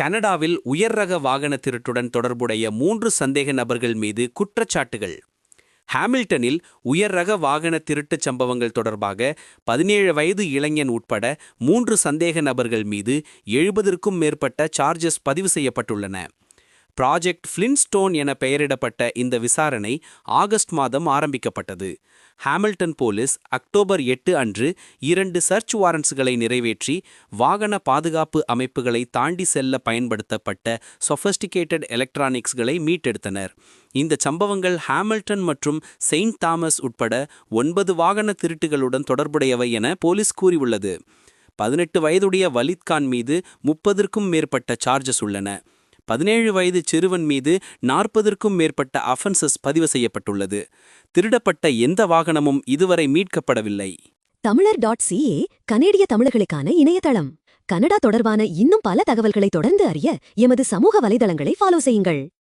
கனடாவில் உயர் ரக வாகன திருட்டுடன் தொடர்புடைய மூன்று சந்தேக நபர்கள் மீது குற்றச்சாட்டுகள். ஹாமில்டனில் உயர் ரக வாகன திருட்டுச் சம்பவங்கள் தொடர்பாக பதினேழு வயது இளைஞன் உட்பட மூன்று சந்தேக நபர்கள் மீது எழுபதற்கும் மேற்பட்ட சார்ஜஸ் பதிவு செய்யப்பட்டுள்ளன. ப்ராஜெக்ட் ஃப்ளின்ஸ்டோன் என பெயரிடப்பட்ட இந்த விசாரணை ஆகஸ்ட் மாதம் ஆரம்பிக்கப்பட்டது. ஹாமில்டன் போலீஸ் அக்டோபர் எட்டு அன்று இரண்டு சர்ச் வாரண்ட்ஸ்களை நிறைவேற்றி வாகன பாதுகாப்பு அமைப்புகளை தாண்டி செல்ல பயன்படுத்தப்பட்ட சொஃபஸ்டிகேட்டட் எலக்ட்ரானிக்ஸ்களை மீட்டெடுத்தனர். இந்த சம்பவங்கள் ஹாமில்டன் மற்றும் செயின்ட் தாமஸ் உட்பட ஒன்பது வாகன திருட்டுகளுடன் தொடர்புடையவை என போலீஸ் கூறியுள்ளது. பதினெட்டு வயதுடைய வலித்கான் மீது முப்பதற்கும் மேற்பட்ட சார்ஜஸ் உள்ளன. பதினேழு வயது சிறுவன் மீது நாற்பதற்கும் மேற்பட்ட அஃபென்சஸ் பதிவு செய்யப்பட்டுள்ளது. திருடப்பட்ட எந்த வாகனமும் இதுவரை மீட்கப்படவில்லை. தமிழர் டாட் சிஏ கனேடிய தமிழர்களுக்கான இணையதளம். கனடா தொடர்பான இன்னும் பல தகவல்களை தொடர்ந்து அறிய எமது சமூக வலைதளங்களை ஃபாலோ செய்யுங்கள்.